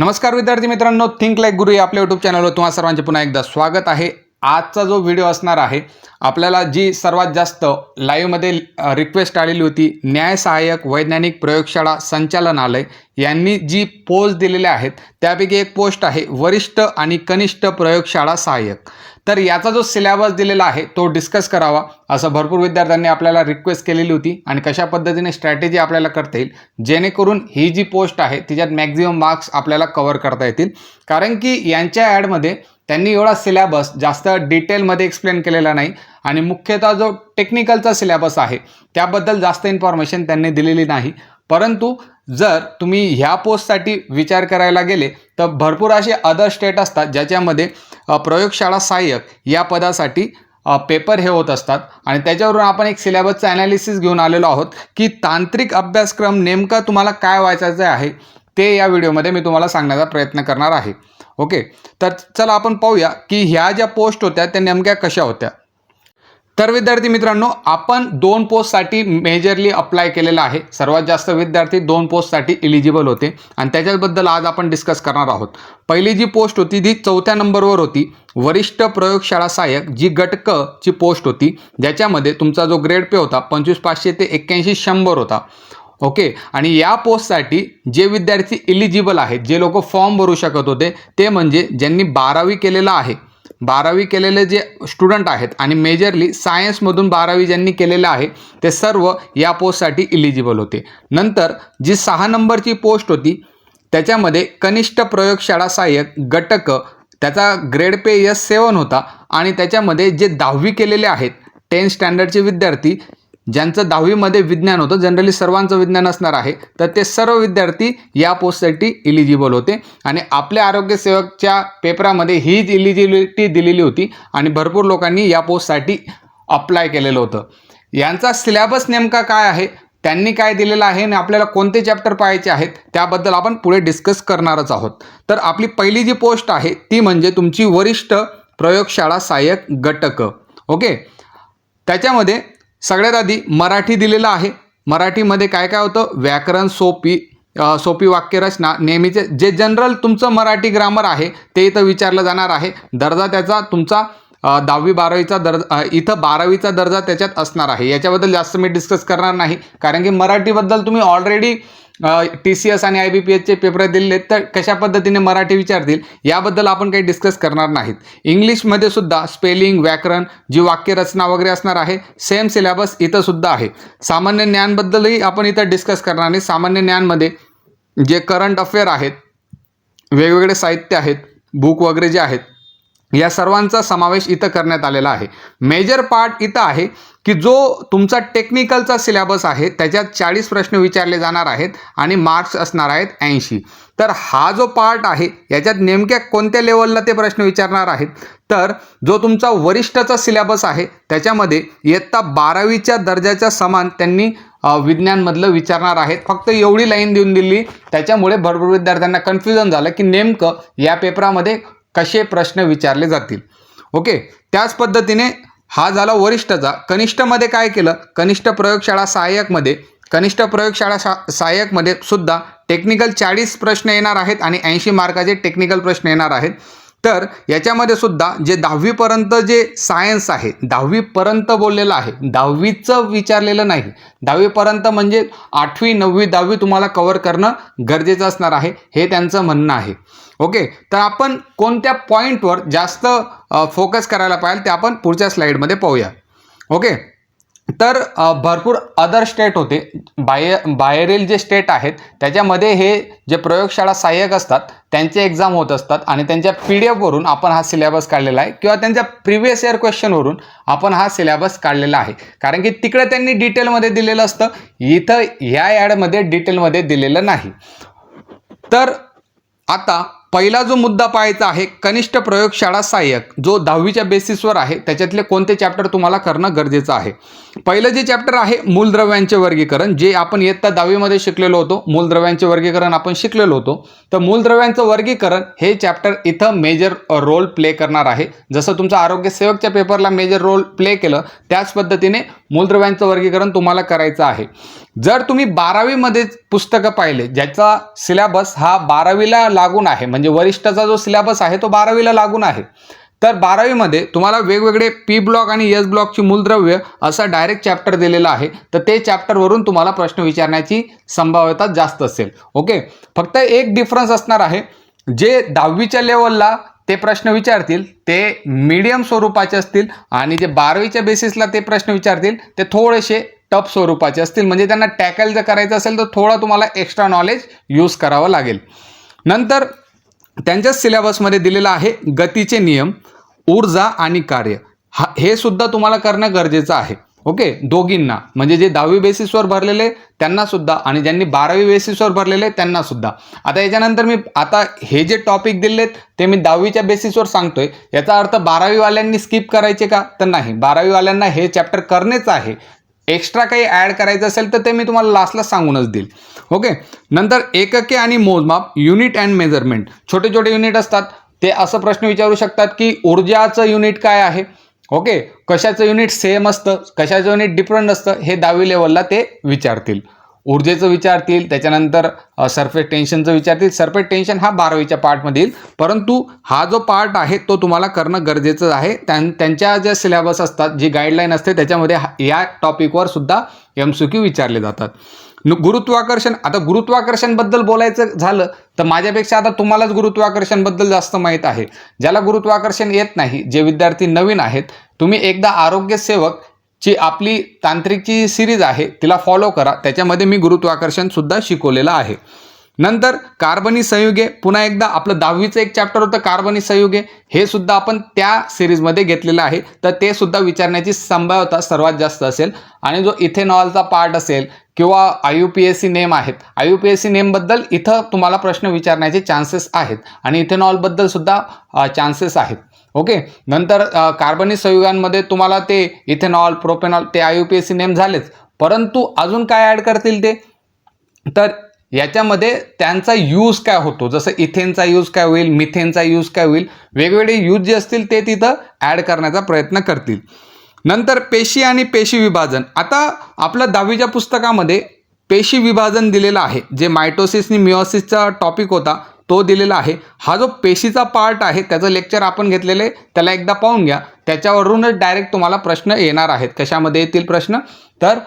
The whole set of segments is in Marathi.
नमस्कार विद्यार्थी मित्रांनो थिंक लाईक गुरु या आपल्या यूट्यूब चॅनलवर तुम्हा सर्वांचे पुन्हा एकदा स्वागत आहे. आजचा जो व्हिडिओ असणार आहे आपल्याला जी सर्वात जास्त लाईव्हमध्ये रिक्वेस्ट आलेली होती न्याय सहाय्यक वैज्ञानिक प्रयोगशाळा संचालनालय यांनी जी पोस्ट दिलेल्या आहेत त्यापैकी एक पोस्ट आहे वरिष्ठ आणि कनिष्ठ प्रयोगशाळा सहाय्यक. तर याचा जो सिलेबस दिलेला आहे तो डिस्कस करावा असं भरपूर विद्यार्थ्यांनी आपल्याला रिक्वेस्ट केलेली होती आणि कशा पद्धतीने स्ट्रॅटेजी आपल्याला करता येईल जेणेकरून ही जी पोस्ट आहे तिच्यात मॅक्झिमम मार्क्स आपल्याला कवर करता येतील. कारण की यांच्या ॲडमध्ये त्यांनी एवढा सिलेबस जास्त डिटेलमध्ये एक्सप्लेन केलेला नाही आणि मुख्यतः जो टेक्निकलचा सिलेबस आहे त्याबद्दल जास्त इन्फॉर्मेशन त्यांनी दिलेली नाही. परंतु जर तुम्ही ह्या पोस्टसाठी विचार करायला गेले तर भरपूर असे अदर स्टेट असतात ज्याच्यामध्ये प्रयोगशाळा सहाय्यक या पदासाठी पेपर हे होत असतात. आणि त्याच्यावरून आपण एक सिलेबसचं ॲनालिसिस घेऊन आलेलो आहोत की तांत्रिक अभ्यासक्रम नेमका तुम्हाला काय वाचायचं आहे ते या व्हिडिओमध्ये मी तुम्हाला सांगण्याचा प्रयत्न करणार आहे. ओके? तर चला आपण पाहूया की ह्या ज्या पोस्ट होत्या त्या नेमक्या कशा होत्या? तर विद्यार्थी मित्रांनो आपण दोन पोस्टसाठी मेजरली अप्लाय केलेलं आहे. सर्वात जास्त विद्यार्थी दोन पोस्टसाठी इलिजिबल होते. आणि त्याच्याबद्दल आज आपण डिस्कस करणार आहोत. पहिली जी पोस्ट होती ती चौथ्या नंबरवर होती. वरिष्ठ प्रयोगशाळा सहाय्यक जी गटक ची पोस्ट होती ज्याच्यामध्ये तुमचा जो ग्रेड पे होता पंचवीस पाचशे ते एक्क्याऐंशी शंभर होता. ओके आणि या पोस्टसाठी जे विद्यार्थी इलिजिबल आहेत जे लोक फॉर्म भरू शकत होते ते म्हणजे ज्यांनी बारावी केलेलं आहे बारावी केलेले जे स्टुडंट आहेत आणि मेजरली सायन्समधून बारावी ज्यांनी केलेलं आहे ते सर्व या पोस्टसाठी इलिजिबल होते. नंतर जी सहा नंबरची पोस्ट होती त्याच्यामध्ये कनिष्ठ प्रयोगशाळा सहाय्यक गटक त्याचा ग्रेड पे यस सेवन होता आणि त्याच्यामध्ये जे दहावी केलेले आहेत टेन्थ स्टँडर्डचे विद्यार्थी ज्यांचं दहावीमध्ये विज्ञान होतं जनरली सर्वांचं विज्ञान असणार आहे तर ते सर्व विद्यार्थी या पोस्टसाठी इलिजिबल होते. आणि आपल्या आरोग्यसेवकच्या पेपरामध्ये हीच इलिजिबिलिटी दिलेली होती आणि भरपूर लोकांनी या पोस्टसाठी अप्लाय केलेलं होतं. यांचा सिलॅबस नेमका काय आहे? त्यांनी काय दिलेलं आहे? आणि आपल्याला कोणते चॅप्टर पाहायचे आहेत? त्याबद्दल आपण पुढे डिस्कस करणारच आहोत. तर आपली पहिली जी पोस्ट आहे ती म्हणजे तुमची वरिष्ठ प्रयोगशाळा सहाय्यक गटक ओके त्याच्यामध्ये सगळ्यात आधी मराठी दिलेलं आहे. मराठीमध्ये काय काय होतं? व्याकरण सोपी सोपी वाक्यरचना. नेहमीचे जे जनरल तुमचं मराठी ग्रामर आहे ते इथं विचारलं जाणार आहे. दर्जा त्याचा तुमचा दहावी बारावीचा दर्जा इथं बारावीचा दर्जा त्याच्यात असणार आहे. याच्याबद्दल जास्त मी डिस्कस करणार नाही. कारण की मराठीबद्दल तुम्ही ऑलरेडी टी सी एस आणि आय बी पी एसचे पेपर दिलेले आहेत तर कशा पद्धतीने मराठी विचारतील याबद्दल आपण काही डिस्कस करणार नाहीत. इंग्लिशमध्ये सुद्धा स्पेलिंग व्याकरण जी वाक्यरचना वगैरे असणार आहे सेम सिलेबस इथं सुद्धा आहे. सामान्य ज्ञानबद्दलही आपण इथं डिस्कस करणार नाही. सामान्य ज्ञानमध्ये जे करंट अफेअर आहेत वेगवेगळे साहित्य आहेत बुक वगैरे जे आहेत या सर्वांचा समावेश इथं करण्यात आलेला आहे. मेजर पार्ट इथं आहे की जो तुमचा टेक्निकलचा सिलेबस आहे त्याच्यात चाळीस प्रश्न विचारले जाणार आहेत आणि मार्क्स असणार आहेत ऐंशी. तर हा जो पार्ट आहे याच्यात नेमक्या कोणत्या लेवलला ते प्रश्न विचारणार आहेत? तर जो तुमचा वरिष्ठचा सिलेबस आहे त्याच्यामध्ये इयत्ता बारावीच्या दर्जाच्या समान त्यांनी विज्ञानमधलं विचारणार आहेत. फक्त एवढी लाईन देऊन दिली त्याच्यामुळे भरपूर विद्यार्थ्यांना कन्फ्युजन झालं की नेमकं या पेपरामध्ये कसे प्रश्न विचारले जातील? ओके? त्याच पद्धतीने हा झाला वरिष्ठचा. कनिष्ठमध्ये काय केलं? कनिष्ठ प्रयोगशाळा सहाय्यकमध्ये. कनिष्ठ प्रयोगशाळा शा सहाय्यकमध्ये सुद्धा टेक्निकल चाळीस प्रश्न येणार आहेत आणि ऐंशी मार्काचे टेक्निकल प्रश्न येणार आहेत. तर याच्यामध्ये सुद्धा जे दहावीपर्यंत जे सायन्स आहे दहावीपर्यंत बोललेलं आहे दहावीचं विचारलेलं नाही. दहावीपर्यंत म्हणजे आठवी नववी दहावी तुम्हाला कवर करणं गरजेचं असणार आहे. हे त्यांचं म्हणणं आहे. ओके तर आपण कोणत्या पॉईंटवर जास्त फोकस करायला पाहिजे ते आपण पुढच्या स्लाईडमध्ये पाहूया. ओके तर भरपूर अदर स्टेट होते. बाहेर बाहेरील जे स्टेट आहेत त्याच्यामध्ये हे जे प्रयोगशाळा सहाय्यक असतात त्यांचे एक्झाम होत असतात आणि त्यांच्या पी डी एफवरून आपण हा सिलेबस काढलेला आहे. किंवा त्यांच्या प्रिव्हियस इयर क्वेश्चनवरून आपण हा सिलेबस काढलेला आहे. कारण की तिकडे त्यांनी डिटेलमध्ये दिलेलं असतं. इथं ह्या ॲडमध्ये डिटेलमध्ये दिलेलं नाही. तर आता पहिला जो मुद्दा पाहायचा आहे कनिष्ठ प्रयोगशाळा सहाय्यक जो दहावीच्या बेसिसवर आहे त्याच्यातले कोणते चॅप्टर तुम्हाला करणं गरजेचं आहे? पहिलं जे चॅप्टर आहे मूलद्रव्यांचे वर्गीकरण जे आपण इयत्ता दहावीमध्ये शिकलेलो होतो मूलद्रव्यांचे वर्गीकरण आपण शिकलेलो होतो. तर मूलद्रव्यांचं वर्गीकरण हे चॅप्टर इथं मेजर रोल प्ले करणार आहे. जसं तुमचं आरोग्य सेवकच्या पेपरला मेजर रोल प्ले केलं त्याच पद्धतीने मूलद्रव्यांचं वर्गीकरण तुम्हाला करायचं आहे. जर तुम्ही बारावीमध्ये पुस्तकं पाहिले ज्याचा सिलॅबस हा बारावीला लागून आहे म्हणजे वरिष्ठाचा जो सिलॅबस आहे तो बारावीला लागून आहे. तर बारावीमध्ये तुम्हाला वेगवेगळे पी ब्लॉक आणि एस ब्लॉकची मूलद्रव्य असा डायरेक्ट चॅप्टर दिलेला आहे. तर ते चॅप्टरवरून तुम्हाला प्रश्न विचारण्याची संभाव्यता जास्त असेल. ओके फक्त एक डिफरन्स असणार आहे. जे दहावीच्या लेवलला ते प्रश्न विचारतील ते मीडियम स्वरूपाचे असतील आणि जे बारावीच्या बेसिसला ते प्रश्न विचारतील ते थोडेसे टफ स्वरूपाचे असतील. म्हणजे त्यांना टॅकल जर करायचं असेल तर थोडं तुम्हाला एक्स्ट्रा नॉलेज यूज करावं लागेल. नंतर त्यांच्याच सिलेबसमध्ये दिलेलं आहे गतीचे नियम ऊर्जा आणि कार्य. हा हे सुद्धा तुम्हाला करणं गरजेचं आहे. ओके दोघींना. म्हणजे जे दहावी बेसिसवर भरलेले त्यांना सुद्धा. आणि ज्यांनी बारावी बेसिसवर भरलेले त्यांना सुद्धा. आता याच्यानंतर मी आता हे जे टॉपिक दिलेत ते मी दहावीच्या बेसिसवर सांगतोय. याचा अर्थ बारावीवाल्यांनी स्किप करायचे का? तर नाही. बारावीवाल्यांना हे चॅप्टर करणेच आहे. एक्स्ट्रा काही ॲड करायचं असेल तर ते मी तुम्हाला लास्टला सांगूनच देईल. ओके? नंतर एकके आणि मोजमाप युनिट अँड मेजरमेंट छोटे छोटे युनिट असतात. ते असं प्रश्न विचारू शकतात की ऊर्जाचं युनिट काय आहे? ओके कशाचं युनिट सेम असतं कशाचं युनिट डिफरंट असतं हे दहावी लेवलला ते विचारतील. ऊर्जेचं विचारतील त्याच्यानंतर सरफेस टेन्शनचं विचारतील. सरफेस टेन्शन हा बारावीच्या पार्टमध्ये येईल परंतु हा जो पार्ट आहे तो तुम्हाला करणं गरजेचं आहे. त्यां त्यांच्या ज्या सिलेबस असतात जी गाईडलाईन असते त्याच्यामध्ये या टॉपिकवर सुद्धा एम सी क्यू विचारले जातात. गुरुत्वाकर्षण आता गुरुत्वाकर्षणबद्दल बोलायचं झालं तर माझ्यापेक्षा आता तुम्हालाच गुरुत्वाकर्षणबद्दल जास्त माहीत आहे. ज्याला गुरुत्वाकर्षण येत नाही जे विद्यार्थी नवीन आहेत तुम्ही एकदा आरोग्य सेवक ची आपली तांत्रिकची सिरीज आहे तिला फॉलो करा. त्याच्यामध्ये मी गुरुत्वाकर्षणसुद्धा शिकवलेलं आहे. नंतर कार्बनी संयुगे पुन्हा एकदा आपलं दहावीचं एक चॅप्टर होतं कार्बनी संयुगे. हे सुद्धा आपण त्या सिरीजमध्ये घेतलेलं आहे. तर ते सुद्धा विचारण्याची संभाव्यता सर्वात जास्त असेल. आणि जो इथेनॉलचा पार्ट असेल किंवा I U P S C name आहेत. I U P S C नेमबद्दल इथं तुम्हाला प्रश्न विचारण्याचे चान्सेस आहेत. आणि इथेनॉलबद्दल सुद्धा चान्सेस आहेत. ओके? नंतर कार्बनी संयुगांमध्ये तुम्हाला ते इथेनॉल प्रोपेनॉल ते I U P S C name झालेच. परंतु अजून काय ॲड करतील ते? तर याच्यामध्ये त्यांचा यूज काय होतो? जसं इथेनचा यूज काय होईल मिथेनचा यूज काय होईल? वेगवेगळे यूज जे असतील ते तिथं ॲड करण्याचा प्रयत्न करतील. नंतर पेशी आणि पेशी विभाजन. आता आपलं दहावीच्या पुस्तकामध्ये पेशी विभाजन दिलेलं आहे. जे मायटोसिस आणि मिओसिसचा टॉपिक होता तो दिलेला आहे. हा जो पेशीचा पार्ट आहे त्याचं लेक्चर आपण घेतलेले त्याला एकदा पाहून घ्या. त्याच्यावरूनच डायरेक्ट तुम्हाला प्रश्न येणार आहेत. कशामध्ये येतील प्रश्न? तर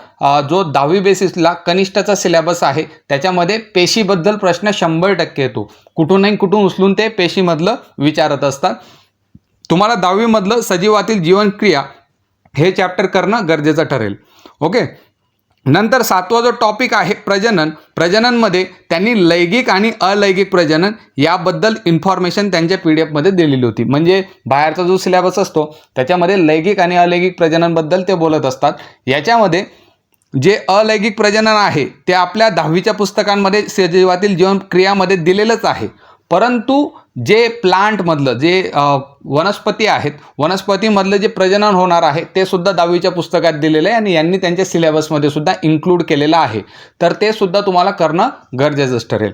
जो दहावी बेसिसला कनिष्ठचा सिलेबस आहे त्याच्यामध्ये पेशीबद्दल प्रश्न शंभर टक्के येतो. कुठूनही कुठून उचलून ते पेशीमधलं विचारत असतात. तुम्हाला दहावीमधलं सजीवातील जीवनक्रिया हे चॅप्टर करणं गरजेचं ठरेल. ओके नंतर सातवा जो टॉपिक आहे प्रजनन प्रजननमध्ये त्यांनी लैंगिक आणि अलैंगिक प्रजनन याबद्दल इन्फॉर्मेशन त्यांच्या पी डी एफमध्ये दिलेली होती. म्हणजे बाहेरचा जो सिलेबस असतो त्याच्यामध्ये लैंगिक आणि अलैंगिक प्रजननबद्दल ते बोलत असतात. याच्यामध्ये जे अलैंगिक प्रजनन आहे ते आपल्या दहावीच्या पुस्तकांमध्ये सजीवातील जीवन क्रियामध्ये दिलेलंच आहे. परंतु जे प्लांटमधलं जे वनस्पती आहेत वनस्पतीमधलं जे प्रजनन होणार आहे ते सुद्धा दहावीच्या पुस्तकात दिलेलं आहे आणि यांनी त्यांच्या सिलेबसमध्ये सुद्धा इन्क्लूड केलेलं आहे. तर ते सुद्धा तुम्हाला करणं गरजेचंच ठरेल.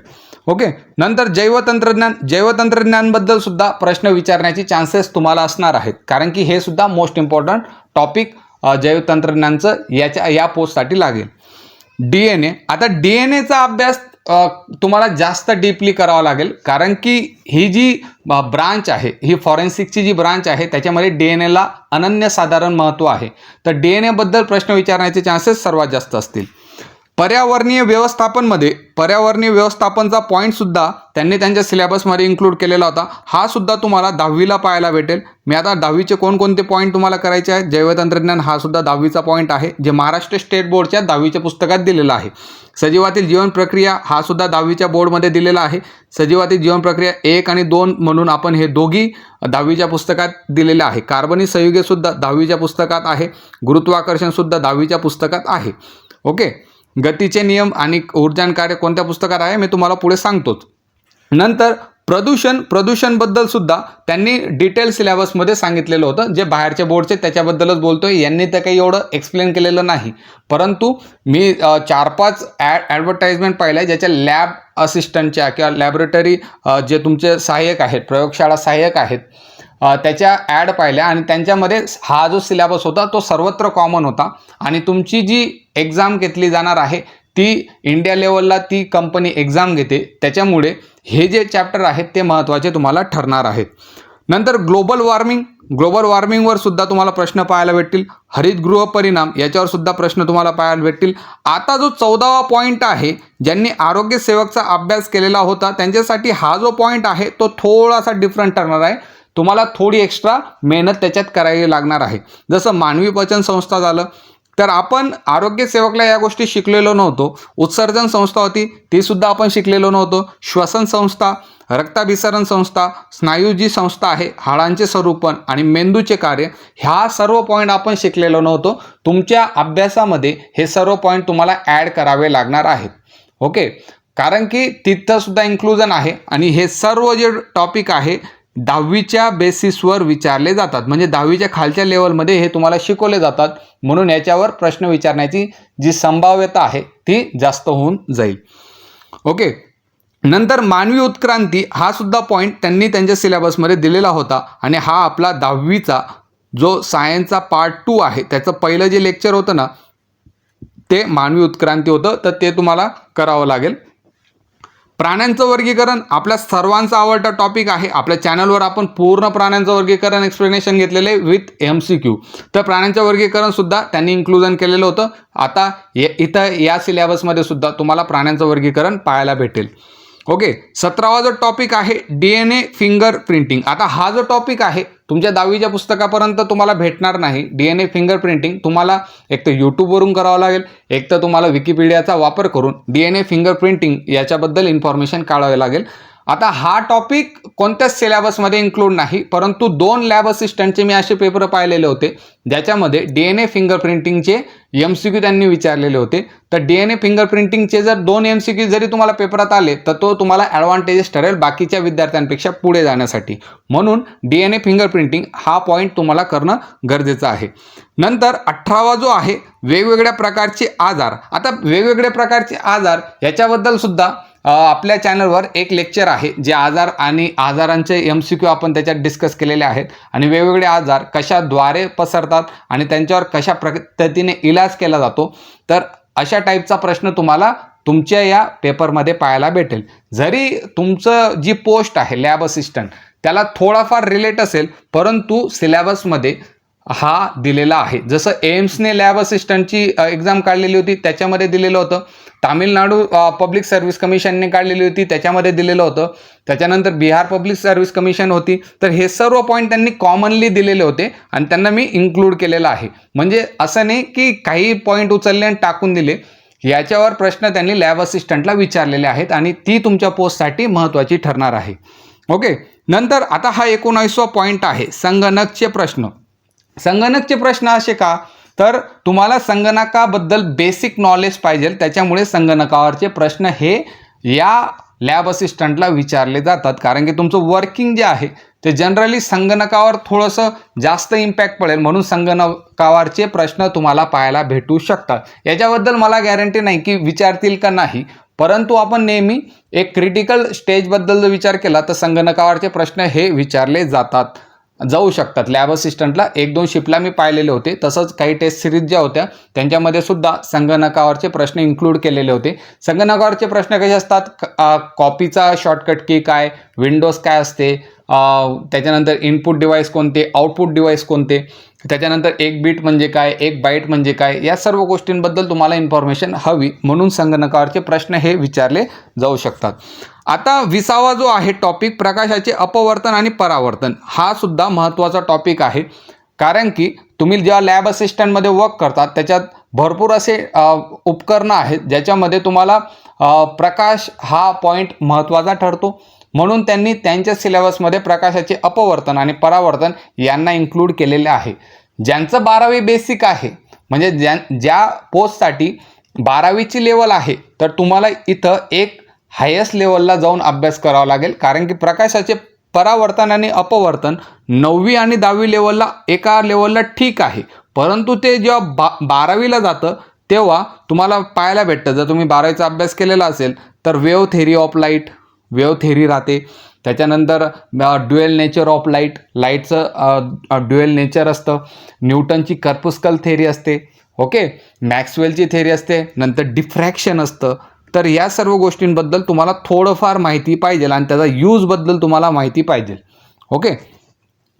ओके? नंतर जैवतंत्रज्ञान जैवतंत्रज्ञानबद्दल सुद्धा प्रश्न विचारण्याची चान्सेस तुम्हाला असणार आहेत. कारण की हे सुद्धा मोस्ट इम्पॉर्टंट टॉपिक जैवतंत्रज्ञानचं याच्या या पोस्टसाठी लागेल. डी एन ए आता डी एन एचा अभ्यास तुम्हाला जास्त डीपली करावं लागेल. कारण की ही जी ब्रांच आहे ही फॉरेन्सिकची जी ब्रांच आहे त्याच्यामध्ये डी एन एला अनन्यसाधारण महत्त्व आहे. तर डी एन एबद्दल प्रश्न विचारण्याचे चान्सेस सर्वात जास्त असतील. पर्यावरणीय व्यवस्थापनमध्ये पर्यावरणीय व्यवस्थापनचा पॉईंटसुद्धा त्यांनी त्यांच्या सिलेबसमध्ये इन्क्लूड केलेला होता. हा सुद्धा तुम्हाला दहावीला पाहायला भेटेल. मी आता दहावीचे कोणकोणते पॉईंट तुम्हाला करायचे आहेत जैवतंत्रज्ञान हा सुद्धा दहावीचा पॉईंट आहे जे महाराष्ट्र स्टेट बोर्डच्या दहावीच्या पुस्तकात दिलेला आहे. सजीवातील जीवन प्रक्रिया हा सुद्धा दहावीच्या बोर्डमध्ये दिलेला आहे. सजीवातील जीवन प्रक्रिया एक आणि दोन म्हणून आपण हे दोघी दहावीच्या पुस्तकात दिलेले आहे. कार्बनी संयुगे सुद्धा दहावीच्या पुस्तकात आहे. गुरुत्वाकर्षण सुद्धा दहावीच्या पुस्तकात आहे. ओके? गतीचे नियम आणि ऊर्जान कार्य कोणत्या पुस्तकात आहे मी तुम्हाला पुढे सांगतोच. नंतर प्रदूषण प्रदूषणबद्दल सुद्धा त्यांनी डिटेल सिलेबसमध्ये सांगितलेलं होतं. जे बाहेरचे बोर्डचे त्याच्याबद्दलच बोलतोय. यांनी तर काही एवढं एक्सप्लेन केलेलं नाही. परंतु मी चार पाच ॲड ॲडव्हर्टाईजमेंट आहे ज्याच्या लॅब असिस्टंटच्या किंवा लॅबोरेटरी जे तुमचे सहाय्यक आहेत प्रयोगशाळा सहाय्यक आहेत त्याच्या ॲड पाहिल्या आणि त्यांच्यामध्ये हा जो सिलेबस होता तो सर्वत्र कॉमन होता. आणि तुमची जी एक्झाम घेतली जाणार आहे ती इंडिया लेवलला ती कंपनी एक्झाम घेते. त्याच्यामुळे हे जे चॅप्टर आहेत ते महत्त्वाचे तुम्हाला ठरणार आहेत. नंतर ग्लोबल वॉर्मिंग. ग्लोबल वॉर्मिंगवर सुद्धा तुम्हाला प्रश्न पाहायला भेटतील. हरितगृह परिणाम याच्यावर सुद्धा प्रश्न तुम्हाला पाहायला भेटतील. आता जो चौदावा पॉईंट आहे ज्यांनी आरोग्य सेवकचा अभ्यास केलेला होता त्यांच्यासाठी हा जो पॉईंट आहे तो थोडासा डिफरंट ठरणार आहे. तुम्हाला थोडी एक्स्ट्रा मेहनत त्याच्यात करावी लागणार आहे. जसं मानवी पचन संस्था झालं तर आपण आरोग्य सेवकला या गोष्टी शिकलेलो नव्हतो. उत्सर्जन संस्था होती तीसुद्धा आपण शिकलेलो नव्हतो. श्वसन संस्था रक्ताभिसरण संस्था स्नायू जी संस्था आहे हाडांचे स्वरूपण आणि मेंदूचे कार्य ह्या सर्व पॉईंट आपण शिकलेलो नव्हतो. तुमच्या अभ्यासामध्ये हे सर्व पॉईंट तुम्हाला ॲड करावे लागणार आहेत. ओके कारण की तिथंसुद्धा इन्क्लुजन आहे आणि हे सर्व जे टॉपिक आहे दहावीच्या बेसिसवर विचारले जातात. म्हणजे दहावीच्या खालच्या लेवलमध्ये हे तुम्हाला शिकवले जातात. म्हणून याच्यावर प्रश्न विचारण्याची जी संभाव्यता आहे ती जास्त होऊन जाईल. ओके नंतर मानवी उत्क्रांती हा सुद्धा पॉईंट त्यांनी त्यांच्या सिलेबसमध्ये दिलेला होता. आणि हा आपला दहावीचा जो सायन्सचा पार्ट टू आहे त्याचं पहिलं जे लेक्चर होतं ना ते मानवी उत्क्रांती होतं. तर ते तुम्हाला करावं लागेल. प्राण्यांचं वर्गीकरण आपल्या सर्वांचा आवडता टॉपिक आहे. आपल्या चॅनलवर आपण पूर्ण प्राण्यांचं वर्गीकरण एक्सप्लेनेशन घेतलेले विथ एम सी क्यू तर प्राण्यांचं वर्गीकरण सुद्धा त्यांनी इन्क्लुजन केलेलं होतं. आता इथं या सिलेबसमध्ये सुद्धा तुम्हाला प्राण्यांचं वर्गीकरण पाहायला भेटेल. ओके सतरावा जो टॉपिक आहे D N A finger printing आता हा जो टॉपिक आहे तुमच्या दहावीच्या पुस्तकापर्यंत तुम्हाला भेटणार नाही. D N A finger printing तुम्हाला एक तर यूट्यूबवरून करावं लागेल एक तर तुम्हाला विकिपीडियाचा वापर करून D N A finger printing याच्याबद्दल इन्फॉर्मेशन काढावे लागेल. आता हा टॉपिक कोणत्याच सिलेबसमध्ये इन्क्लूड नाही परंतु दोन लॅब असिस्टंटचे मी असे पेपर पाहिलेले होते ज्याच्यामध्ये डी एन ए फिंगर प्रिंटिंगचे एम सी क्यू त्यांनी विचारलेले होते. तर डी एन ए फिंगर प्रिंटिंगचे जर दोन एम सी क्यू जरी तुम्हाला पेपरात आले तर तो तुम्हाला ॲडव्हान्टेजेस ठरेल बाकीच्या विद्यार्थ्यांपेक्षा पुढे जाण्यासाठी. म्हणून D N A finger printing हा पॉईंट तुम्हाला करणं गरजेचं आहे. नंतर अठरावा जो आहे वेगवेगळ्या प्रकारचे आजार. आता वेगवेगळ्या प्रकारचे आजार याच्याबद्दल सुद्धा आपल्या चॅनलवर एक लेक्चर आहे जे आजार आणि आजारांचे एम सी क्यू आपण त्याच्यात डिस्कस केलेले आहेत. आणि वेगवेगळे आजार कशाद्वारे पसरतात आणि त्यांच्यावर कशा पद्धतीने इलाज केला जातो. तर अशा टाईपचा प्रश्न तुम्हाला तुमच्या या पेपरमध्ये पाहायला भेटेल. जरी तुमचं जी पोस्ट आहे लॅब असिस्टंट त्याला थोडाफार रिलेट असेल परंतु सिलेबसमध्ये हा दिलेला आहे. जसं एम्सने लॅब असिस्टंटची एक्झाम काढलेली होती त्याच्यामध्ये दिलेलं होतं. तामिळनाडू पब्लिक सर्व्हिस कमिशनने काढलेली होती त्याच्यामध्ये दिलेलं होतं. त्याच्यानंतर बिहार पब्लिक सर्व्हिस कमिशन होती. तर हे सर्व पॉईंट त्यांनी कॉमनली दिलेले होते आणि त्यांना मी इन्क्लूड केलेलं आहे. म्हणजे असं नाही की काही पॉईंट उचलले आणि टाकून दिले. याच्यावर प्रश्न त्यांनी लॅब असिस्टंटला विचारलेले आहेत आणि ती तुमच्या पोस्टसाठी महत्त्वाची ठरणार आहे. ओके नंतर आता हा एकोणावीसवा पॉईंट आहे. संगणकचे प्रश्न. संगणकचे प्रश्न असे का? तर तुम्हाला संगणकाबद्दल बेसिक नॉलेज पाहिजे. त्याच्यामुळे संगणकावरचे प्रश्न हे या लॅब असिस्टंटला विचारले जातात. कारण की तुमचं वर्किंग जे आहे ते जनरली संगणकावर थोडंसं जास्त इम्पॅक्ट पडेल. म्हणून संगणकावरचे प्रश्न तुम्हाला पाहायला भेटू शकतात. याच्याबद्दल मला गॅरंटी नाही की विचारतील का नाही. परंतु आपण नेहमी एक क्रिटिकल स्टेजबद्दल जर विचार केला तर संगणकावरचे प्रश्न हे विचारले जातात. जाऊ शकतात. लॅब असिस्टंटला एक दोन शिफ्टला मी पाहिलेले होते. तसंच काही टेस्ट सिरीज ज्या होत्या त्यांच्यामध्ये सुद्धा संगणकावरचे प्रश्न इन्क्लूड केलेले होते. संगणकावरचे प्रश्न कसे असतात? कॉपीचा शॉर्टकट की काय? विंडोज काय असते? त्याच्यानंतर इनपुट डिव्हाइस कोणते? आउटपुट डिव्हाइस कोणते? त्याच्यानंतर एक बीट म्हणजे काय एक बाईट म्हणजे काय या सर्व गोष्टींबद्दल तुम्हाला इन्फॉर्मेशन हवी म्हणून संगणकावरचे प्रश्न हे विचारले जाऊ शकतात. आता विसावा जो आहे टॉपिक प्रकाशाचे अपवर्तन आणि परावर्तन हा सुद्धा महत्त्वाचा टॉपिक आहे. कारण की तुम्ही जेव्हा लॅब असिस्टंटमध्ये वर्क करतात त्याच्यात भरपूर असे उपकरणं आहेत ज्याच्यामध्ये तुम्हाला प्रकाश हा पॉईंट महत्त्वाचा ठरतो. म्हणून त्यांनी त्यांच्या सिलेबसमध्ये प्रकाशाचे अपवर्तन आणि परावर्तन यांना इन्क्लूड केलेले आहे. ज्यांचं बारावी बेसिक आहे म्हणजे ज्या ज्या पोस्टसाठी बारावीची लेवल आहे तर तुम्हाला इथं एक हायेस्ट लेवलला जाऊन अभ्यास करावा लागेल. कारण की प्रकाशाचे परावर्तन आणि अपवर्तन नववी आणि दहावी लेवलला एका लेवलला ठीक आहे. परंतु ते जेव्हा बा बारावीला जातं तेव्हा तुम्हाला पाहायला भेटतं. जर तुम्ही बारावीचा अभ्यास केलेला असेल तर wave theory of light wave theory राहते. त्याच्यानंतर ड्युएल नेचर ऑफ लाइट लाईटचं ड्युएल नेचर असतं. न्यूटनची कर्पुस्कल थेरी असते. ओके? मॅक्सवेलची थेरी असते. नंतर डिफ्रॅक्शन असतं. तर या सर्व गोष्टींबद्दल तुम्हाला थोडंफार माहिती पाहिजे आणि त्याचा यूजबद्दल तुम्हाला माहिती पाहिजे. ओके?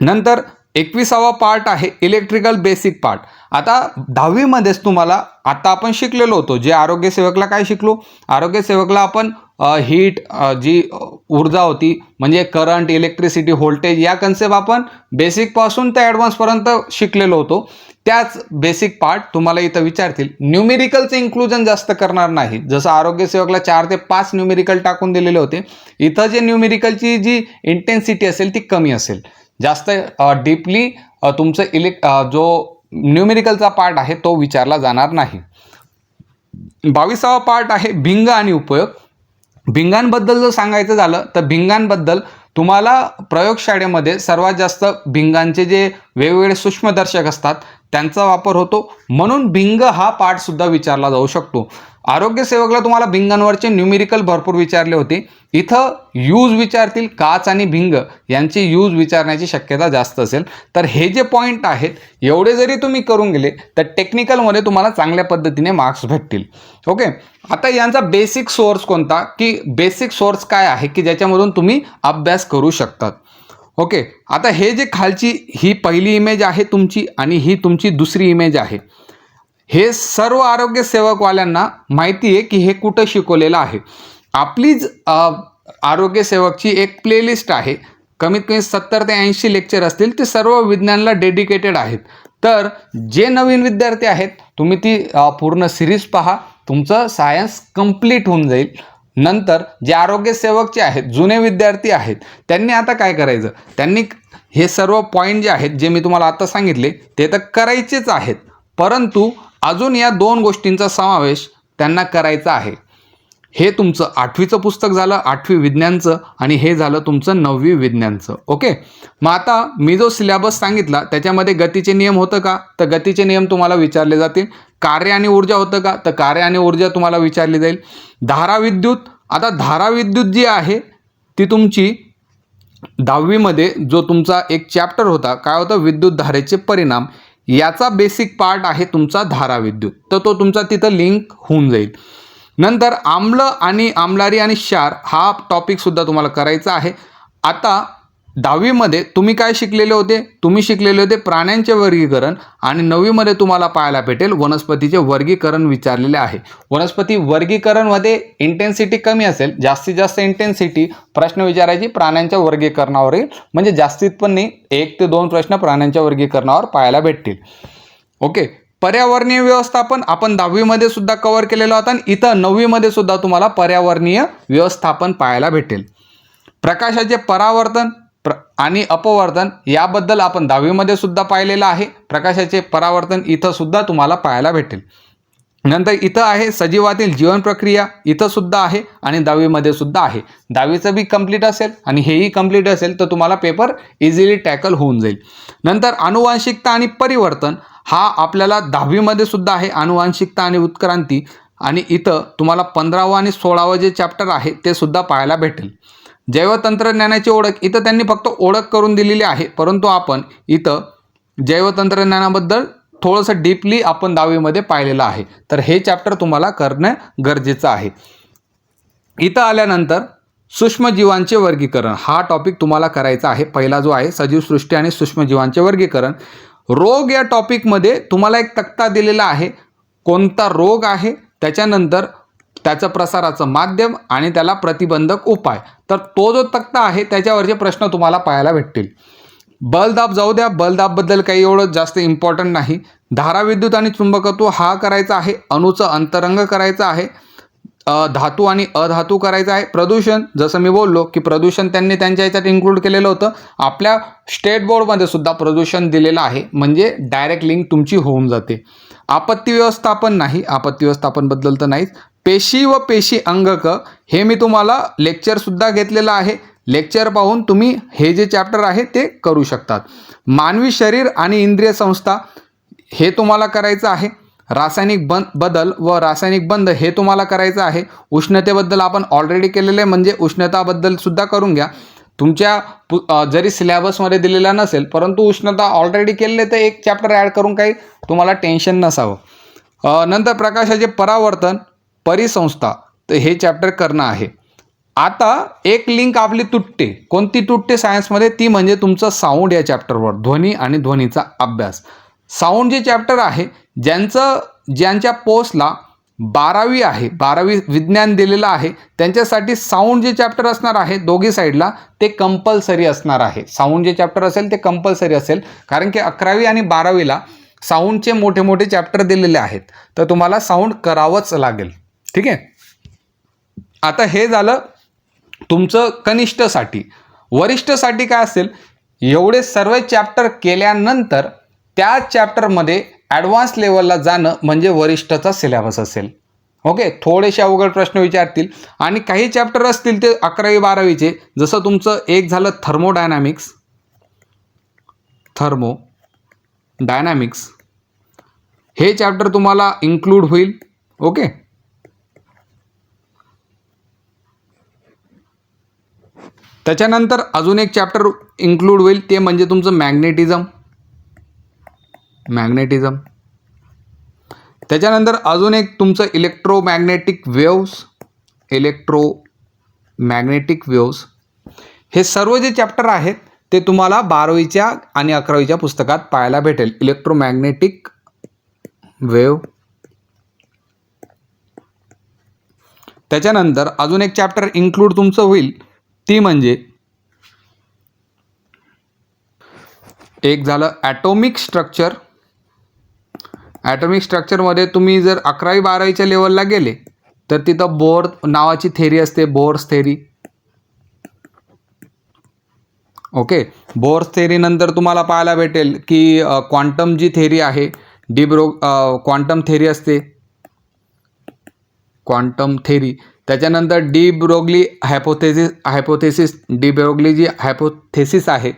नंतर एकविसावा पार्ट आहे इलेक्ट्रिकल बेसिक पार्ट. आता दहावीमध्येच तुम्हाला आता आपण शिकलेलो होतो. जे आरोग्य सेवकला काय शिकलो? आरोग्य सेवकला आपण हीट जी ऊर्जा होती म्हणजे करंट इलेक्ट्रिसिटी व्होल्टेज या कन्सेप्ट आपण बेसिकपासून ते ॲडव्हान्सपर्यंत शिकलेलो होतो. त्याच बेसिक पार्ट तुम्हाला इथं विचारतील न्यूमेरिकलचं इन्क्लुजन जास्त करणार नाही. जसं आरोग्य सेवकला चार ते पाच न्यूमेरिकल टाकून दिलेले होते इथं जे न्यूमेरिकलची जी इंटेन्सिटी असेल ती कमी असेल. जास्त डीपली तुमचं इलेक् जो न्यूमेरिकलचा पार्ट आहे तो विचारला जाणार नाही. बावीसावा पार्ट आहे भिंग आणि उपयोग. भिंगांबद्दल जर सांगायचं झालं तर भिंगांबद्दल तुम्हाला प्रयोगशाळेमध्ये सर्वात जास्त भिंगांचे जे वेगवेगळे सूक्ष्मदर्शक असतात त्यांचा वापर होतो. म्हणून भिंग हा पाठ सुद्धा विचारला जाऊ शकतो. आरोग्य सेवकला तुम्हाला भिंगांवरचे न्यूमेरिकल भरपूर विचारले होते. इथं यूज विचारतील काच आणि भिंग यांचे यूज विचारण्याची शक्यता जास्त असेल. तर हे जे पॉईंट आहेत एवढे जरी तुम्ही करून गेले तर टेक्निकलमध्ये तुम्हाला चांगल्या पद्धतीने मार्क्स भेटतील. ओके आता यांचा बेसिक सोर्स कोणता? की बेसिक सोर्स काय आहे? की ज्याच्यामधून तुम्ही अभ्यास करू शकतात. ओके आता हे जे खालची ही पहिली इमेज आहे तुमची आणि ही तुमची दुसरी इमेज आहे. हे सर्व आरोग्य सेवकवाल्यांना माहिती आहे की हे कुठं शिकवलेलं आहे. आपलीच आरोग्यसेवकची आरोग्य सेवकची एक प्लेलिस्ट आहे. कमीत कमी सत्तर ते ऐंशी लेक्चर असतील ते सर्व विज्ञानला डेडिकेटेड आहेत. तर जे नवीन विद्यार्थी आहेत तुम्ही ती पूर्ण सिरीज पहा. तुमचं सायन्स कंप्लीट होऊन जाईल. नंतर जे आरोग्य सेवकचे आहेत जुने विद्यार्थी आहेत त्यांनी आता काय करायचं? त्यांनी हे सर्व पॉईंट जे आहेत जे मी तुम्हाला आता सांगितले ते तर करायचेच आहेत. परंतु अजून या दोन गोष्टींचा समावेश त्यांना करायचा आहे. हे तुमचं आठवीचं पुस्तक झालं आठवी विज्ञानचं आणि हे झालं तुमचं नववी विज्ञानचं. ओके? मग आता मी जो सिलेबस सांगितला त्याच्यामध्ये गतीचे नियम होतं का? तर गतीचे नियम तुम्हाला विचारले जातील. कार्य आणि ऊर्जा होतं का? तर कार्य आणि ऊर्जा तुम्हाला विचारली जाईल. धारा विद्युत आता धारा विद्युत जी आहे ती तुमची दहावीमध्ये जो तुमचा एक चॅप्टर होता काय होतं? विद्युत धारेचे परिणाम. याचा बेसिक पार्ट आहे तुमचा धारा विद्युत. तर तो तुमचा तिथं लिंक होऊन जाईल. नंतर आम्ल आणि आम्लारी आणि क्षार हा टॉपिकसुद्धा तुम्हाला करायचा आहे. आता दहावीमध्ये तुम्ही काय शिकलेले होते? तुम्ही शिकलेले होते प्राण्यांचे वर्गीकरण आणि नववीमध्ये तुम्हाला पाहायला भेटेल वनस्पतीचे वर्गीकरण विचारलेले आहे. वनस्पती वर्गीकरणमध्ये इंटेन्सिटी कमी असेल जास्तीत जास्त इंटेन्सिटी प्रश्न विचारायची प्राण्यांच्या वर्गीकरणावर म्हणजे जास्तीत पण नाही एक ते दोन प्रश्न प्राण्यांच्या वर्गीकरणावर पाहायला भेटतील. ओके? पर्यावरणीय व्यवस्थापन आपण दहावीमध्ये सुद्धा कव्हर केलेलं होतं आणि इथं नववीमध्ये सुद्धा तुम्हाला पर्यावरणीय व्यवस्थापन पाहायला भेटेल. प्रकाशाचे परावर्तन प्र आणि अपवर्तन याबद्दल आपण दहावीमध्ये सुद्धा पाहिलेलं आहे. प्रकाशाचे परावर्तन इथं सुद्धा तुम्हाला पाहायला भेटेल. नंतर इथं आहे सजीवातील जीवन प्रक्रिया इथं सुद्धा आहे आणि दहावीमध्ये सुद्धा आहे. दहावीचं बी कंप्लीट असेल आणि हेही कंप्लीट असेल तर तुम्हाला पेपर इझिली टॅकल होऊन जाईल. नंतर अनुवांशिकता आणि परिवर्तन हा आपल्याला दहावीमध्ये सुद्धा आहे अनुवांशिकता आणि उत्क्रांती. आणि इथं तुम्हाला पंधरावं आणि सोळावं जे चॅप्टर आहे ते सुद्धा पाहायला भेटेल. जैवतंत्रज्ञानाची ओळख इथं त्यांनी फक्त ओळख करून दिलेली आहे. परंतु आपण इथं जैवतंत्रज्ञानाबद्दल थोडंसं डीपली आपण दहावीमध्ये पाहिलेलं आहे. तर हे चॅप्टर तुम्हाला करणं गरजेचं आहे. इथं आल्यानंतर सूक्ष्मजीवांचे वर्गीकरण हा टॉपिक तुम्हाला करायचा आहे. पहिला जो आहे सजीवसृष्टी आणि सूक्ष्मजीवांचे वर्गीकरण. रोग या टॉपिकमध्ये तुम्हाला एक तक्ता दिलेला आहे. कोणता रोग आहे? त्याच्यानंतर त्याचं प्रसाराचं माध्यम आणि त्याला प्रतिबंधक उपाय. तर तो जो तक्ता आहे त्याच्यावरचे प्रश्न तुम्हाला पाहायला भेटतील. बलदाब जाऊ द्या. बलदाबबद्दल काही एवढं जास्त इम्पॉर्टंट नाही. धाराविद्युत आणि चुंबकत्व हा करायचा आहे. अणूचं अंतरंग करायचं आहे. धातू आणि अधातू करायचं आहे. प्रदूषण जसं मी बोललो की प्रदूषण त्यांनी त्यांच्या याच्यात इन्क्लूड केलेलं होतं. आपल्या स्टेट बोर्डमध्ये सुद्धा प्रदूषण दिलेलं आहे. म्हणजे डायरेक्ट लिंक तुमची होऊन जाते. आपत्ती व्यवस्थापन नाही. आपत्ती व्यवस्थापनबद्दल तर नाहीच. पेशी व पेशी अंगक हे मी तुम्हाला लेक्चरसुद्धा घेतलेलं आहे. लेक्चर पाहून तुम्ही हे जे चॅप्टर आहे ते करू शकतात. मानवी शरीर आणि इंद्रिय संस्था हे तुम्हाला करायचं आहे. रासायनिक बन बदल व रासायनिक बंध हे तुम्हाला करायचं आहे. उष्णतेबद्दल आपण ऑलरेडी केलेले म्हणजे उष्णताबद्दल सुद्धा करून घ्या. तुमच्या पु जरी सिलॅबसमध्ये दिलेला नसेल परंतु उष्णता ऑलरेडी केलेले तर एक चॅप्टर ॲड करून काही तुम्हाला टेन्शन नसावं. नंतर प्रकाशाचे परावर्तन परिसंस्था तर हे चॅप्टर करणं आहे. आता एक लिंक आपली तुटते. कोणती तुटते सायन्समध्ये ती म्हणजे तुमचं साऊंड या चॅप्टरवर ध्वनी आणि ध्वनीचा अभ्यास. साऊंड जे चॅप्टर आहे ज्यांचं ज्यांच्या पोस्टला बारावी आहे बारावी विज्ञान दिलेलं आहे त्यांच्यासाठी साऊंड जे चॅप्टर असणार आहे दोघी साईडला ते कंपल्सरी असणार आहे. साऊंड जे चॅप्टर असेल ते कंपल्सरी असेल. कारण की अकरावी आणि बारावीला साऊंडचे मोठे मोठे चॅप्टर दिलेले आहेत. तर तुम्हाला साऊंड करावंच लागेल. ठीक आहे? आता हे झालं तुमचं कनिष्ठसाठी. वरिष्ठसाठी काय असेल? एवढे सर्व चॅप्टर केल्यानंतर त्या चॅप्टरमध्ये ॲडव्हान्स लेवलला जाणं म्हणजे वरिष्ठचा सिलेबस असेल. ओके थोडेसे अवघड प्रश्न विचारतील. आणि काही चॅप्टर असतील ते अकरावी बारावीचे. जसं तुमचं एक झालं थर्मोडायनॅमिक्स थर्मो डायनॅमिक्स हे चॅप्टर तुम्हाला इन्क्लूड होईल. ओके त्याच्यानंतर अजून एक चॅप्टर इन्क्लूड होईल. ते म्हणजे तुमचं मॅग्नेटिझम मॅग्नेटिझम. त्याच्यानंतर अजून एक तुमचं electromagnetic waves electro magnetic waves हे सर्व जे चॅप्टर आहेत ते तुम्हाला बारावीच्या आणि अकरावीच्या पुस्तकात पाहायला भेटेल. इलेक्ट्रोमॅग्नेटिक वेव्ह त्याच्यानंतर अजून एक चॅप्टर इन्क्लूड तुमचं होईल. ती म्हणजे एक झालं ॲटोमिक स्ट्रक्चर ॲटॉमिक स्ट्रक्चरमध्ये तुम्ही जर अकरावी बारावीच्या लेवलला गेले तर तिथं बोर नावाची थेरी असते बोर्स थेरी ओके बोर्स थेरीनंतर तुम्हाला पाहायला भेटेल की क्वांटम जी थेरी आहे डिब्रो क्वांटम थेरी असते. क्वांटम थेरी त्याच्यानंतर de Broglie hypothesis hypothesis de Broglie जी हायपोथेसिस आहे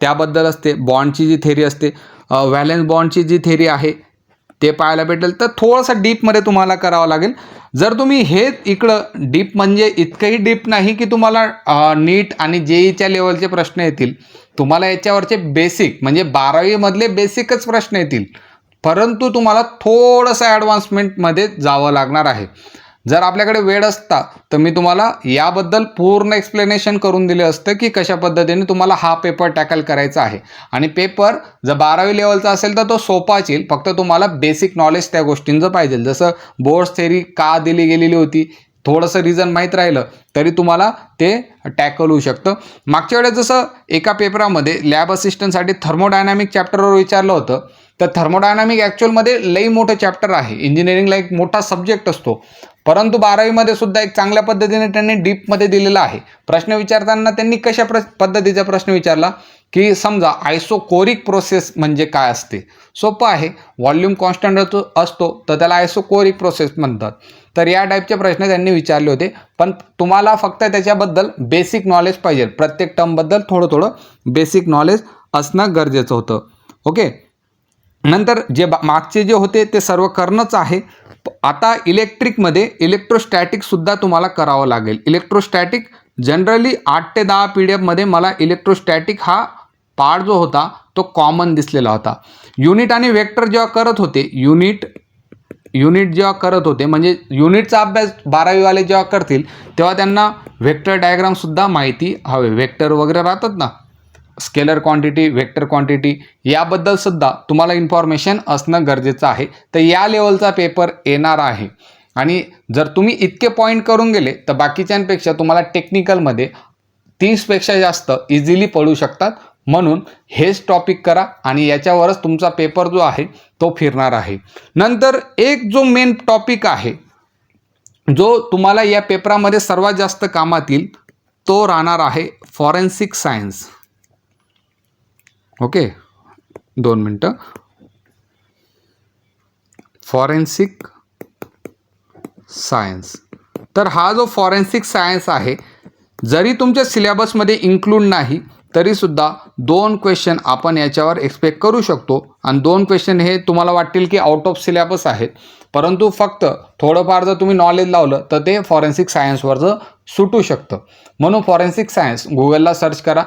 त्याबद्दल असते. बॉन्डची जी थेरी असते व्हॅलेन्स बॉन्डची जी थेरी आहे ते पाहायला भेटेल. तर थोडंसं डीपमध्ये तुम्हाला करावं लागेल. जर तुम्ही हे इकडं डीप म्हणजे इतकंही डीप नाही की तुम्हाला नीट आणि जेईच्या लेवलचे प्रश्न येतील. तुम्हाला याच्यावरचे बेसिक म्हणजे बारावीमधले बेसिकच प्रश्न येतील. परंतु तुम्हाला थोडंसं ॲडव्हान्समेंटमध्ये जावं लागणार आहे. जर आपल्याकडे वेळ असता तर मी तुम्हाला याबद्दल पूर्ण एक्सप्लेनेशन करून दिले असतं की कशा पद्धतीने तुम्हाला हा पेपर टॅकल करायचा आहे. आणि पेपर जर बारावी लेवलचा असेल तर तो सोपाच येईल फक्त तुम्हाला बेसिक नॉलेज त्या गोष्टींचं पाहिजे जसं बोर्ड्स थेरी का दिली गेलेली होती थोडंसं रिझन माहीत राहिलं तरी तुम्हाला ते टॅकल होऊ शकतं. मागच्या वेळेस जसं एका पेपरामध्ये लॅब असिस्टंटसाठी थर्मोडायनॅमिक चॅप्टरवर विचारलं होतं तर थर्मोडायनामिक ॲक्च्युअलमध्ये लई मोठं चॅप्टर आहे. इंजिनिअरिंगला एक मोठा सब्जेक्ट असतो. परंतु बारावीमध्ये सुद्धा एक चांगल्या पद्धतीने त्यांनी डीपमध्ये दिलेला आहे. प्रश्न विचारताना त्यांनी कशा प्र पद्धतीचा प्रश्न विचारला? की समजा आयसोकोरिक प्रोसेस म्हणजे काय असते? सोपं आहे. व्हॉल्यूम कॉन्स्टंट असतो तर त्याला आयसोकोरिक प्रोसेस म्हणतात. तर या टाईपचे प्रश्न त्यांनी विचारले होते. पण तुम्हाला फक्त त्याच्याबद्दल बेसिक नॉलेज पाहिजे. प्रत्येक टर्मबद्दल थोडं थोडं बेसिक नॉलेज असणं गरजेचं होतं. ओके नंतर जे बा मागचे जे होते ते सर्व करणंच आहे. आता इलेक्ट्रिकमध्ये इलेक्ट्रोस्टॅटिकसुद्धा तुम्हाला करावं लागेल. इलेक्ट्रोस्टॅटिक जनरली आठ ते दहा पी डी एफमध्ये मला इलेक्ट्रोस्टॅटिक हा पार्ट जो होता तो कॉमन दिसलेला होता. युनिट आणि वेक्टर जेव्हा करत होते युनिट युनिट जेव्हा करत होते म्हणजे युनिटचा अभ्यास बारावीवाले जेव्हा करतील तेव्हा त्यांना वेक्टर डायग्रामसुद्धा माहिती हवे. वेक्टर वगैरे राहतात ना? स्केलर क्वांटिटी वेक्टर क्वांटिटी याबद्दल सुद्धा तुम्हाला इन्फॉर्मेशन असणं गरजेचं आहे. तर या लेवलचा पेपर येणार आहे. आणि जर तुम्ही इतके पॉईंट करून गेले तर बाकीच्यांपेक्षा तुम्हाला टेक्निकलमध्ये तीसपेक्षा जास्त इझिली पडू शकतात. म्हणून हेच टॉपिक करा आणि याच्यावरच तुमचा पेपर जो आहे तो फिरणार आहे. नंतर एक जो मेन टॉपिक आहे जो तुम्हाला या पेपरामध्ये सर्वात जास्त कामात येईल तो राहणार आहे फॉरेन्सिक सायन्स ओके दोन मिनटं. फॉरेन्सिक सायन्स तर हा जो फॉरेन्सिक सायन्स आहे जरी तुमच्या सिलेबसमध्ये इन्क्लूड नाही तरीसुद्धा दोन क्वेश्चन आपण याच्यावर एक्सपेक्ट करू शकतो. आणि दोन क्वेश्चन हे तुम्हाला वाटतील की आउट ऑफ सिलेबस आहेत. परंतु फक्त थोडंफार जर तुम्ही नॉलेज लावलं तर ते फॉरेन्सिक सायन्सवरचं सुटू शकतं. म्हणून फॉरेन्सिक सायन्स गुगलला सर्च करा.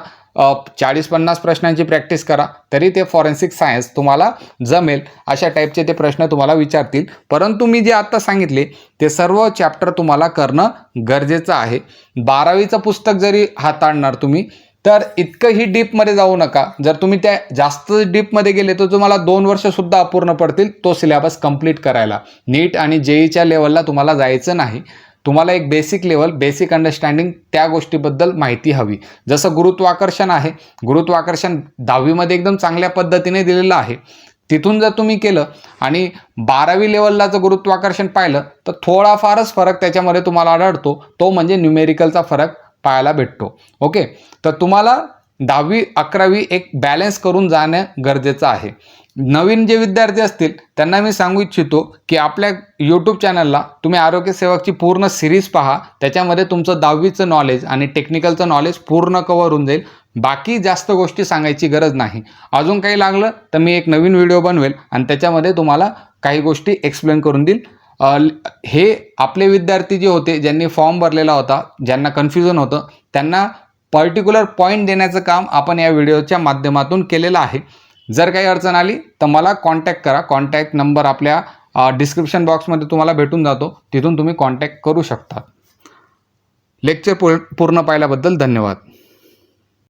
चाळीस पन्नास प्रश्नांची प्रॅक्टिस करा तरी ते फॉरेन्सिक सायन्स तुम्हाला जमेल. अशा टाईपचे ते प्रश्न तुम्हाला विचारतील. परंतु मी जे आत्ता सांगितले ते सर्व चॅप्टर तुम्हाला करणं गरजेचं आहे. बारावीचं पुस्तक जरी हाताळणार तुम्ही तर इतकंही डीपमध्ये जाऊ नका. जर तुम्ही त्या जास्त डीपमध्ये गेले तर तुम्हाला दोन वर्षसुद्धा अपूर्ण पडतील तो सिलेबस कंप्लीट करायला. नीट आणि जेईच्या लेवलला तुम्हाला जायचं नाही. तुम्हाला एक बेसिक लेवल बेसिक अंडरस्टँडिंग त्या गोष्टीबद्दल माहिती हवी. जसं गुरुत्वाकर्षण आहे गुरुत्वाकर्षण दहावीमध्ये एकदम चांगल्या पद्धतीने दिलेलं आहे. तिथून जर तुम्ही केलं आणि बारावी लेवलला जर गुरुत्वाकर्षण पाहिलं तर थोडाफारच फरक त्याच्यामध्ये तुम्हाला आढळतो. तो म्हणजे न्यूमेरिकलचा फरक पाहायला भेटतो. ओके तर तुम्हाला दहावी अकरावी एक बॅलन्स करून जाणं गरजेचं आहे. नवीन जे विद्यार्थी असतील त्यांना मी सांगू इच्छितो की आपल्या यूट्यूब चॅनलला तुम्ही आरोग्य सेवकची पूर्ण सिरीज पहा. त्याच्यामध्ये तुमचं दहावीचं नॉलेज आणि टेक्निकलचं नॉलेज पूर्ण कवर होऊन जाईल. बाकी जास्त गोष्टी सांगायची गरज नाही. अजून काही लागलं तर मी एक नवीन व्हिडिओ बनवेल आणि त्याच्यामध्ये तुम्हाला काही गोष्टी एक्सप्लेन करून देईल. हे आपले विद्यार्थी जे होते ज्यांनी फॉर्म भरलेला होता ज्यांना कन्फ्युजन होतं त्यांना पर्टिक्युलर पॉईंट देण्याचं काम आपण या व्हिडिओच्या माध्यमातून केलेलं आहे. जर काही अडचण आली तर मला कॉन्टॅक्ट करा. कॉन्टॅक्ट नंबर आपल्या डिस्क्रिप्शन बॉक्समध्ये तुम्हाला भेटून जातो. तिथून तुम्ही कॉन्टॅक्ट करू शकता. लेक्चर पूर्ण पाहिल्याबद्दल धन्यवाद.